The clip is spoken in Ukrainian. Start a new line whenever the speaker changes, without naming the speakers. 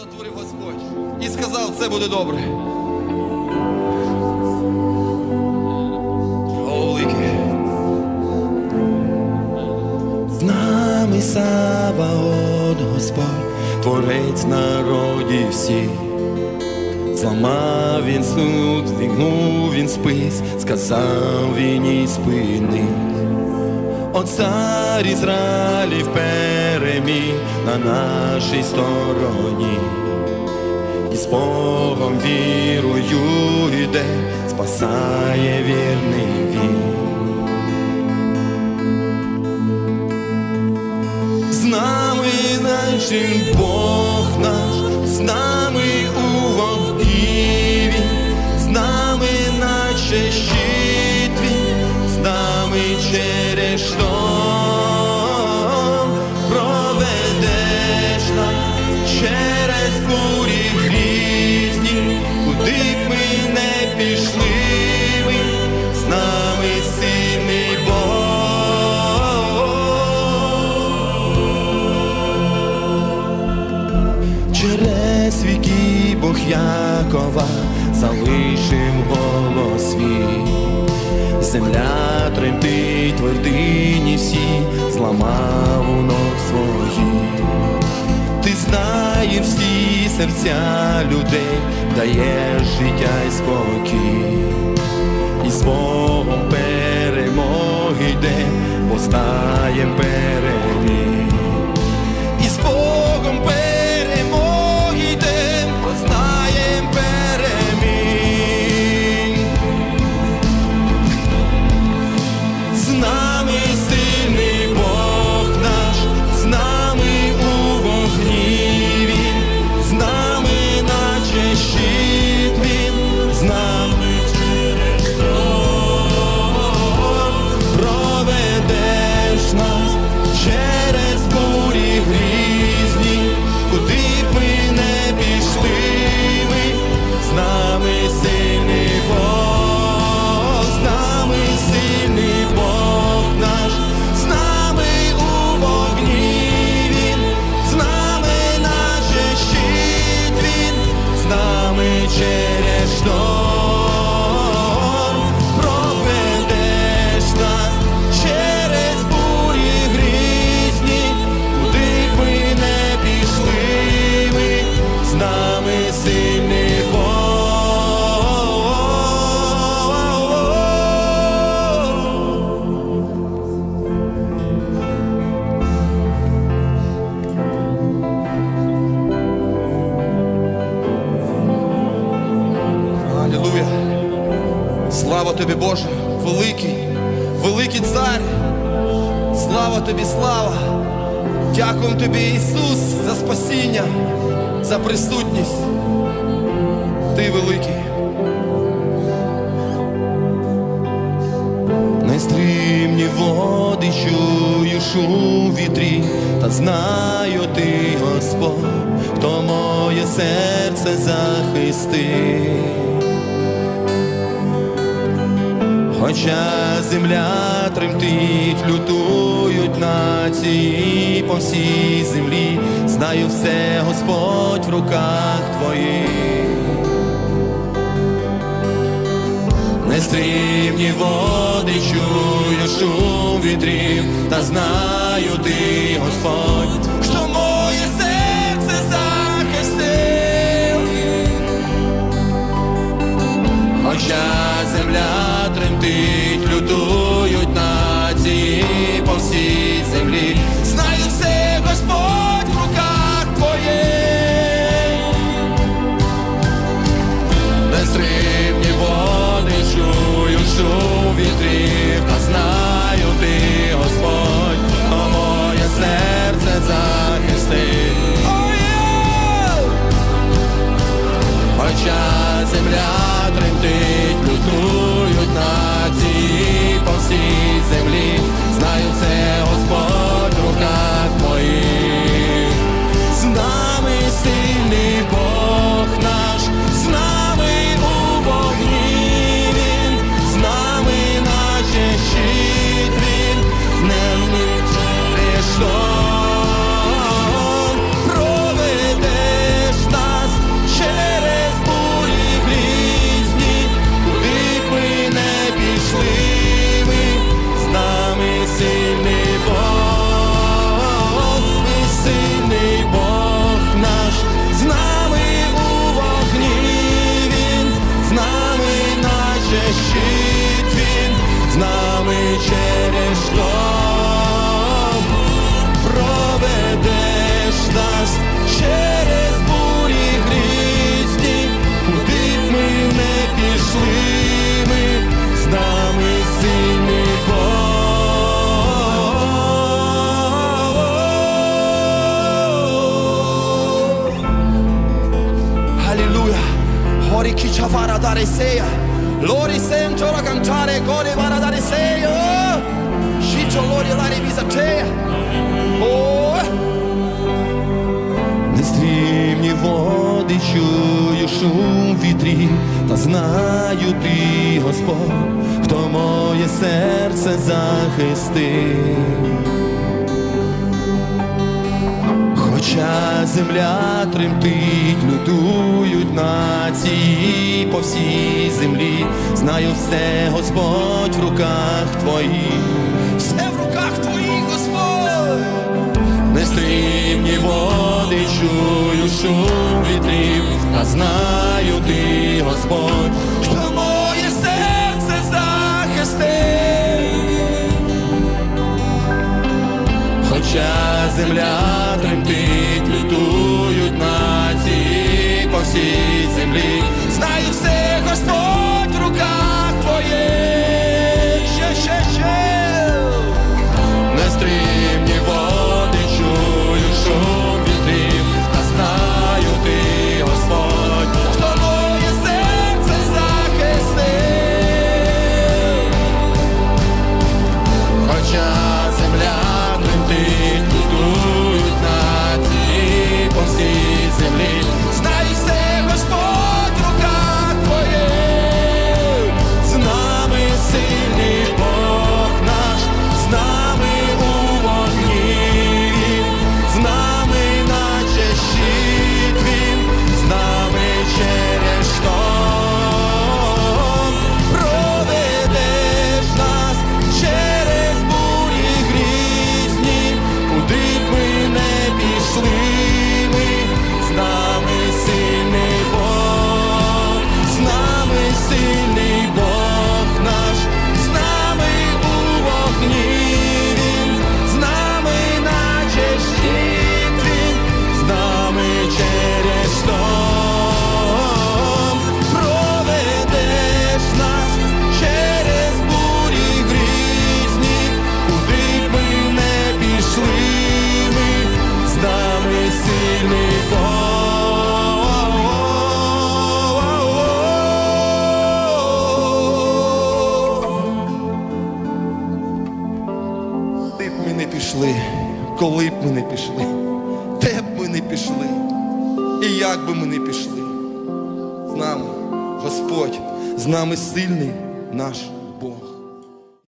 сотворив Господь і сказав, це буде добре.
З нами Саваот Господь, Творець народів всіх. Зламав він суд, зігнув він спис, сказав він і спини. О цар Ізраїлів переміг на нашій стороні. І з Богом вірою йде, спасає вірний він. З нами нашим Бог Земля тремтить, твердині всі, зламав у ног своїх. Ти знаєш всі серця людей, даєш життя й спокій. І з Богом перемоги йде, постаєм переміг.
Слава тобі, Боже, великий, великий цар. Слава тобі, слава. Дякуємо тобі, Ісус, за спасіння, за присутність. Ти великий.
Нестримні води чую шум вітрі, та знаю ти, Господь, хто моє серце захистив. Хоча земля тремтить, лютують нації по всій землі, знаю все, Господь в руках твоїх. Нестримні води чую шум вітрів, та знаю ти, Господь, шлях проведеш нас через бурі грізні, куди б ми не пішли, ми з нами сильний Бог. Алілуя, горі даресея, лори сенчора кантаре, даресея
lori lari visateia. Oh. Нестрімні води чую шум вітрів, та знаю ти, Господь, хто моє серце захистив. Хоча земля тремтить, лютують нації по всій землі, знаю все, Господь в руках твоїх, чую шум вітрів, а знаю ти, Господь, що моє серце захистив. Хоча земля тремтить, лютують нації по всій землі, знаю все, Господь в пішли, коли б ми не пішли, де б ми не пішли, і як би ми не пішли, з нами Господь, з нами сильний наш Бог.